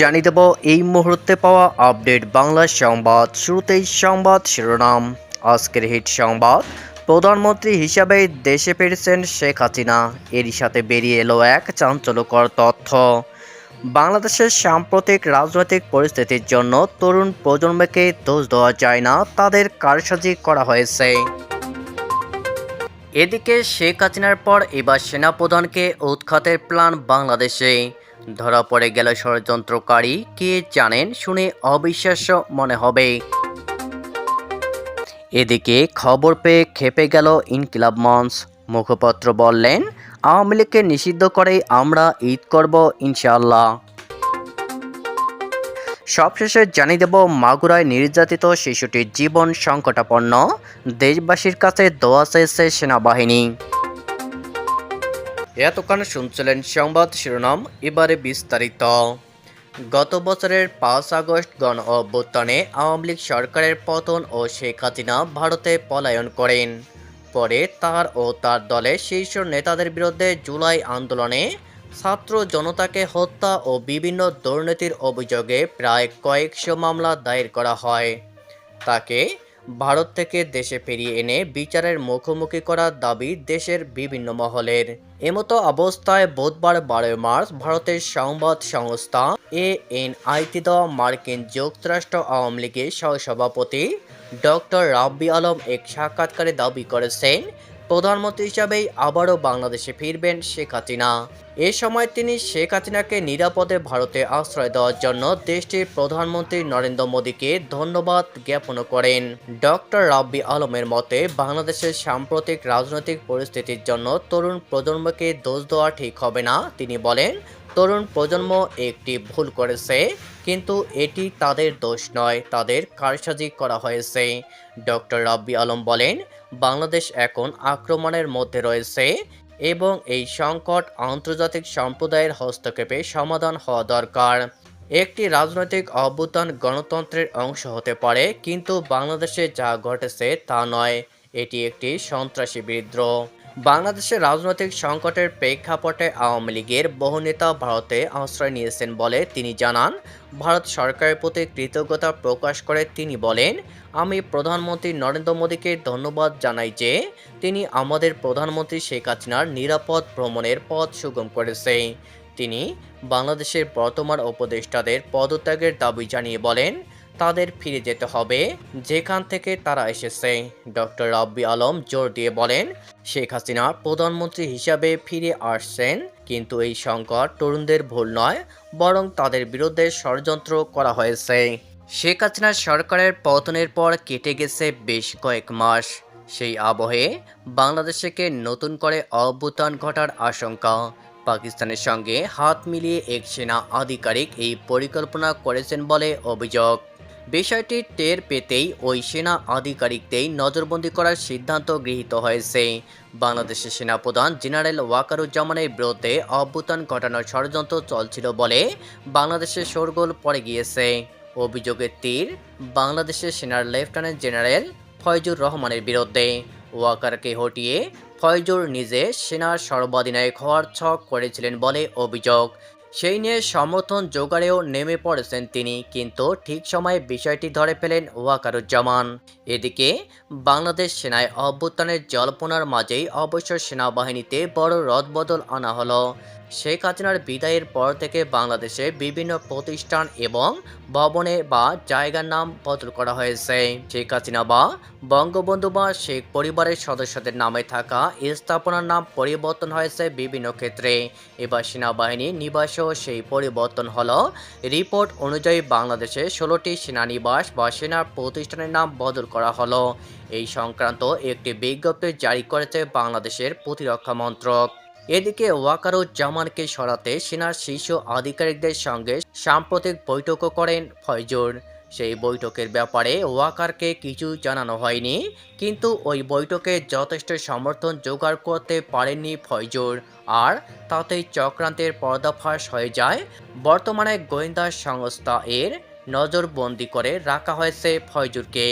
জানিয়ে দেব, এই মুহূর্তে পাওয়া আপডেট বাংলা সংবাদ। শুরুতেই সংবাদ শিরোনাম। আজকের হিট সংবাদ, প্রধানমন্ত্রী হিসাবে দেশে ফিরেছেন শেখ হাসিনা। এরই সাথে বেরিয়ে এলো এক চাঞ্চল্যকর তথ্য। বাংলাদেশের সাম্প্রতিক রাজনৈতিক পরিস্থিতির জন্য তরুণ প্রজন্মকে দোষ দেওয়া যায় না, তাদের কারসাজি করা হয়েছে। এদিকে শেখ হাসিনার পর এবার সেনাপ্রধানকে উৎখাতের প্ল্যান বাংলাদেশে। ধরা পড়ে গেল ষড়যন্ত্রকারী। কে জানেন? শুনে অবিশ্বাস্য মনে হবে। এদিকে খবর পেয়ে খেপে গেল ইনকিলাব মঞ্চ। মুখপাত্র বললেন, আওয়ামী লীগকে নিষিদ্ধ করে আমরা ঈদ করব ইনশাআল্লাহ। সবশেষে জানিয়ে দেব, মাগুরায় নির্যাতিত শিশুটির জীবন সংকটাপন্ন। দেশবাসীর কাছে দোয়া চেয়েছে সেনাবাহিনী। এতক্ষণ শুনছিলেন সংবাদ শিরোনাম, এবারে বিস্তারিত। গত বছরের পাঁচ আগস্ট গণ অভ্যুত্থানে আওয়ামী লীগ সরকারের পতন ও শেখ হাসিনা ভারতে পলায়ন করেন। পরে তার ও তার দলের শীর্ষ নেতাদের বিরুদ্ধে জুলাই আন্দোলনে ছাত্র জনতাকে হত্যা ও বিভিন্ন দুর্নীতির অভিযোগে প্রায় কয়েকশো মামলা দায়ের করা হয়। তাকে ভারত থেকে দেশে ফিরিয়ে এনে বিচারের মুখোমুখি করার দাবি দেশের বিভিন্ন মহলের। এমতো অবস্থায় বুধবার বারোই মার্চ ভারতের সংবাদ সংস্থা এ এন আইটি দেওয়া মার্কিন যুক্তরাষ্ট্র আওয়ামী লীগের সহসভাপতি ডক্টর রাব্বি আলম এক সাক্ষাৎকারে দাবি করেছেন প্রধানমন্ত্রী হিসাবেই আবারও বাংলাদেশে ফিরবেন শেখ হাসিনা। এ সময় তিনি শেখ হাসিনাকে নিরাপদে ভারতে আশ্রয় দেওয়ার জন্য দেশটির প্রধানমন্ত্রী নরেন্দ্র মোদীকে ধন্যবাদ জ্ঞাপন করেন। ডক্টর রাব্বি আলমের মতে, বাংলাদেশের সাম্প্রতিক রাজনৈতিক পরিস্থিতির জন্য তরুণ প্রজন্মকে দোষ দেওয়া ঠিক হবে না। তিনি বলেন, তরুণ প্রজন্ম একটি ভুল করেছে, কিন্তু এটি তাদের দোষ নয়, তাদের কারসাজি করা হয়েছে। ডক্টর রাব্বি আলম বলেন বাংলাদেশ এখন আক্রমণের মধ্যে রয়েছে এবং এই সংকট আন্তর্জাতিক সম্প্রদায়ের হস্তক্ষেপে সমাধান হওয়া দরকার। একটি রাজনৈতিক অভ্যুত্থান গণতন্ত্রের অংশ হতে পারে, কিন্তু বাংলাদেশে যা ঘটেছে তা নয়। এটি একটি সন্ত্রাসী বিদ্রোহ। বাংলাদেশের রাজনৈতিক সংকটের প্রেক্ষাপটে আওয়ামী লীগের বহু নেতা ভারতে আশ্রয় নিয়েছেন বলে তিনি জানান। ভারত সরকারের প্রতি কৃতজ্ঞতা প্রকাশ করে তিনি বলেন, আমি প্রধানমন্ত্রী নরেন্দ্র মোদীকে ধন্যবাদ জানাই যে তিনি আমাদের প্রধানমন্ত্রী শেখ হাসিনার নিরাপদ ভ্রমণের পথ সুগম করেছে। তিনি বাংলাদেশের বর্তমান উপদেষ্টাদের পদত্যাগের দাবি জানিয়ে বলেন তাদের ফিরে যেতে হবে। যেখান থেকে তারা এসেছে। ডক্টর রাব্বি আলম জোর দিয়ে বলেন, শেখ হাসিনা প্রধানমন্ত্রী হিসাবে ফিরে আসছেন, কিন্তু এই সংকট তরুণদের ভুল নয়, বরং তাদের বিরুদ্ধে ষড়যন্ত্র করা হয়েছে। শেখ হাসিনা সরকারের পতনের পর কেটে গেছে বেশ কয়েক মাস। সেই আবহে বাংলাদেশকে নতুন করে অভ্যুত্থান ঘটার আশঙ্কা। পাকিস্তানের সঙ্গে হাত মিলিয়ে এক সেনা আধিকারিক এই পরিকল্পনা করেছেন বলে অভিযোগ। বিষয়টি টের পেতেই ওই সেনা আধিকারিকদের নজরবন্দি করার সিদ্ধান্ত গৃহীত হয়েছে। বাংলাদেশের সেনাপ্রধান জেনারেল ওয়াকারুজ্জামানের বিরুদ্ধে অভ্যুত্থান ঘটানোর ষড়যন্ত্র চলছিল বলে বাংলাদেশের শোরগোল পড়ে গিয়েছে। অভিযোগের তীর বাংলাদেশের সেনার লেফটেন্যান্ট জেনারেল ফয়জুর রহমানের বিরুদ্ধে। ওয়াকারকে হটিয়ে ফয়জুর নিজে সেনার সর্বাধিনায়ক হওয়ার ছক করেছিলেন বলে অভিযোগ। সেই নিয়ে সমর্থন জোগাড়েও নেমে পড়েছেন তিনি, কিন্তু ঠিক সময়ে বিষয়টি ধরে ফেলেন ওয়াকারুজ্জামান। এদিকে বাংলাদেশ সেনায় অভ্যুত্থানের জল্পনার মাঝেই অবশ্য সেনাবাহিনীতে বড় রদবদল আনা হলো। শেখ হাসিনার বিদায়ের পর থেকে বাংলাদেশে বিভিন্ন প্রতিষ্ঠান এবং ভবনে বা জায়গার নাম বদল করা হয়েছে। শেখ হাসিনা বা বঙ্গবন্ধু বা শেখ পরিবারের সদস্যদের নামে থাকা স্থাপনার নাম পরিবর্তন হয়েছে বিভিন্ন ক্ষেত্রে। এবার সেনাবাহিনী নিবাসেও সেই পরিবর্তন হল। রিপোর্ট অনুযায়ী বাংলাদেশে ষোলোটি সেনানিবাস বা সেনা প্রতিষ্ঠানের নাম বদল করা হলো। এই সংক্রান্ত একটি বিজ্ঞপ্তি জারি করেছে বাংলাদেশের প্রতিরক্ষা মন্ত্রক। এদিকে ওয়াকারুজ্জামানকে সরাতে সেনার শীর্ষ আধিকারিকদের সঙ্গে সাম্প্রতিক বৈঠকও করেন ফয়জুর সেই বৈঠকের ব্যাপারে ওয়াকারকে কিছু জানানো হয়নি, কিন্তু ওই বৈঠকে যথেষ্ট সমর্থন জোগাড় করতে পারেননি ফয়জুর আর তাতেই চক্রান্তের পর্দাফাশ হয়ে যায়। বর্তমানে গোয়েন্দা সংস্থা এর নজরবন্দি করে রাখা হয়েছে ফয়জুরকে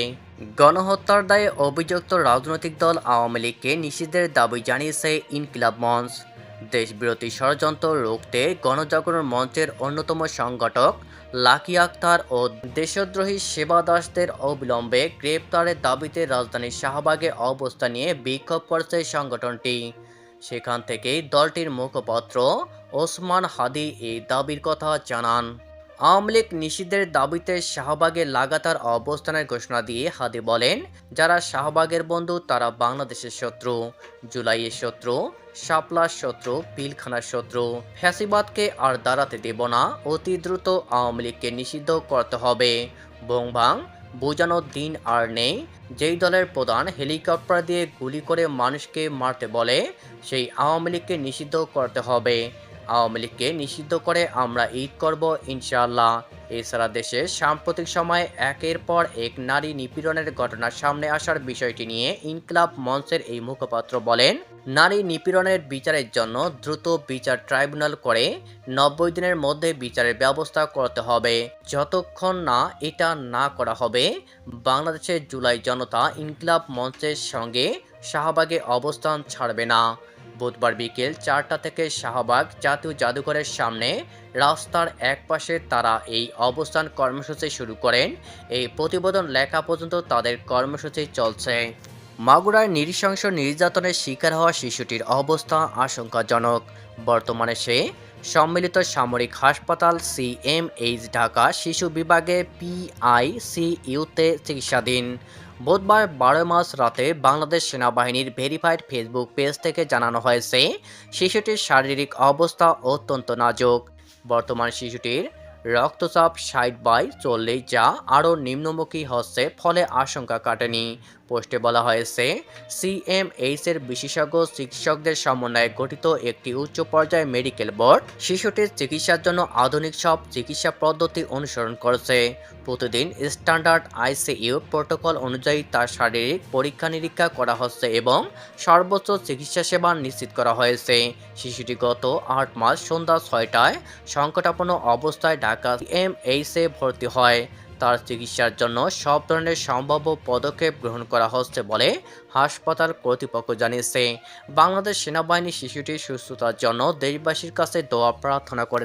গণহত্যার দায়ে অভিযুক্ত রাজনৈতিক দল আওয়ামী লীগকে নিষিদ্ধের দাবি জানিয়েছে ইনকিলাব মঞ্চ। দেশবিরোধী ষড়যন্ত্র রুখতে গণজাগরণ মঞ্চের অন্যতম সংগঠক লাকি আক্তার ও দেশদ্রোহী সেবা দাসদের অবিলম্বে গ্রেপ্তারের দাবিতে রাজধানীর শাহবাগে অবস্থা নিয়ে বিক্ষোভ করেছে সংগঠনটি। সেখান থেকেই দলটির মুখপাত্র ওসমান হাদি এই দাবির কথা জানান। আওয়ামী লীগ নিষিদ্ধের দাবিতে শাহবাগে লাগাতার অবস্থানের ঘোষণা দিয়ে হাদি বলেন, যারা শাহবাগের বন্ধু তারা বাংলাদেশের শত্রু, জুলাইয়ের শত্রু, শাপলার শত্রু, পিলখানার শত্রু। ফ্যাসিবাদকে আর দাঁড়াতে দেব না, অতি দ্রুত আওয়ামী লীগকে নিষিদ্ধ করতে হবে। বং ভাং বোঝানোর দিন আর নেই, যেই দলের প্রধান হেলিকপ্টার দিয়ে গুলি করে মানুষকে মারতে বলে, সেই আওয়ামী লীগকে নিষিদ্ধ করতে হবে। আওয়ামী লীগকে নিষিদ্ধ করে আমরা ঈদ করব, ইনশাআল্লাহ। এছাড়া দেশে সাম্প্রতিক সময়ে একের পর এক নারী নিপীড়নের ঘটনা সামনে আসার বিষয়টি নিয়ে ইনকলাব মঞ্চের এই মুখপাত্র বলেন, নারী নিপীড়নের বিচারের জন্য দ্রুত বিচার ট্রাইব্যুনাল করে নব্বই দিনের মধ্যে বিচারের ব্যবস্থা করতে হবে। যতক্ষণ না এটা না করা হবে, বাংলাদেশের জুলাই জনতা ইনকলাব মঞ্চের সঙ্গে শাহবাগে অবস্থান ছাড়বে না। বুধবার বিকেল চারটা থেকে শাহবাগ জাতীয় জাদুঘরের সামনে রাস্তার একপাশে তারা এই অবস্থান কর্মসূচি শুরু করেন। এই প্রতিবেদন লেখা পর্যন্ত তাদের কর্মসূচি চলছে। মাগুরায় নিরশংস নির্যাতনের শিকার হওয়া শিশুটির অবস্থা আশঙ্কাজনক। বর্তমানে সে সম্মিলিত সামরিক হাসপাতাল সিএমএইচ ঢাকা শিশু বিভাগে পিআইসিইউতে চিকিৎসাধীন। বুধবার বারো মাস রাতে বাংলাদেশ সেনাবাহিনীর ভেরিফাইড ফেসবুক পেজ থেকে জানানো হয়েছে, শিশুটির শারীরিক অবস্থা অত্যন্ত নাজুক। বর্তমান শিশুটির রক্তচাপ ষাট বাই চল্লিশ যা আরও নিম্নমুখী হচ্ছে, ফলে আশঙ্কা কাটেনি। পোস্টে বলা হয়েছে সিএমএইচ এর বিশেষজ্ঞ চিকিৎসকদের সমন্বয়ে গঠিত একটি উচ্চ পর্যায়ে মেডিকেল বোর্ড শিশুটির চিকিৎসার জন্য আধুনিক সব চিকিৎসা পদ্ধতি অনুসরণ করছে। প্রতিদিন স্ট্যান্ডার্ড আইসিইউ প্রোটোকল অনুযায়ী তার শারীরিক পরীক্ষা নিরীক্ষা করা হচ্ছে এবং সর্বোচ্চ চিকিৎসা সেবা নিশ্চিত করা হয়েছে। শিশুটি গত আট মাস সন্ধ্যা ছয়টায় সংকটাপন্ন অবস্থায় ঢাকা এমএইচে ভর্তি হয়। তার চিকিৎসার জন্য সব ধরনের সম্ভাব্য পদক্ষেপ গ্রহণ করা হচ্ছে বলে হাসপাতাল কর্তৃপক্ষ জানিয়েছে। বাংলাদেশ সেনাবাহিনী শিশুটির সুস্থতার জন্য দেশবাসীর কাছে দোয়া প্রার্থনা করে